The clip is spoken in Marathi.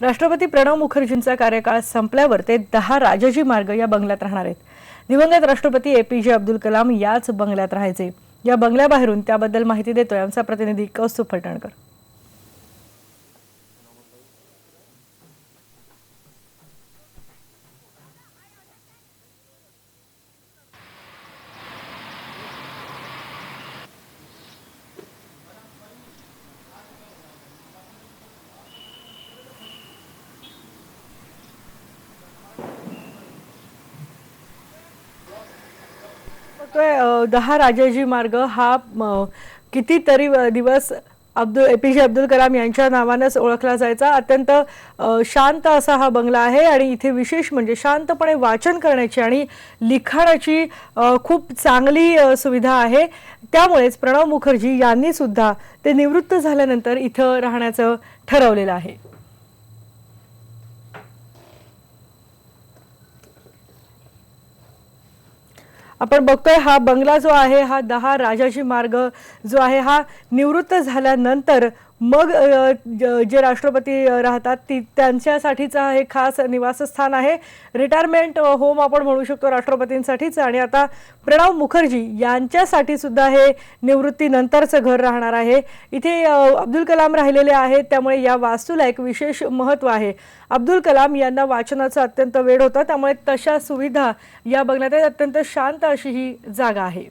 राष्ट्रपती प्रणव मुखर्जींचा कार्यकाळ संपल्यावर ते दहा राजाजी मार्ग या बंगल्यात राहणार आहेत. दिवंगत राष्ट्रपती ए पी जे अब्दुल कलाम याच बंगल्यात राहायचे. या बंगल्याबाहेरून त्याबद्दल माहिती देतोय आमचा प्रतिनिधी कौस्तुभ फलटणकर. बघतोय दहा राजाजी मार्ग हा कितीतरी दिवस अब्दुल ए पी जे अब्दुल कलाम यांच्या नावानंच ओळखला जायचा. अत्यंत शांत असा हा बंगला आहे आणि इथे विशेष म्हणजे शांतपणे वाचन करण्याची आणि लिखाणाची खूप चांगली सुविधा आहे. त्यामुळेच प्रणव मुखर्जी यांनी सुद्धा ते निवृत्त झाल्यानंतर इथं राहण्याचं ठरवलेलं आहे. आपण बघतोय हा बंगला जो आहे हा दहा राजाजी मार्ग जो आहे हा निवृत्त झाल्यानंतर मग जे राष्ट्रपती राहतात ती त्यांच्यासाठीचा हे खास निवासस्थान आहे. रिटायरमेंट होम आपण म्हणू शकतो राष्ट्रपतींसाठीच. आणि आता प्रणव मुखर्जी यांच्यासाठी सुद्धा हे निवृत्तीनंतरचं घर राहणार आहे. इथे अब्दुल कलाम राहिलेले आहेत. त्यामुळे या वास्तूला एक विशेष महत्त्व आहे. अब्दुल कलाम यांना वाचनाचा अत्यंत वेळ होता. त्यामुळे तशा सुविधा या बघण्यात अत्यंत शांत अशी ही जागा आहे.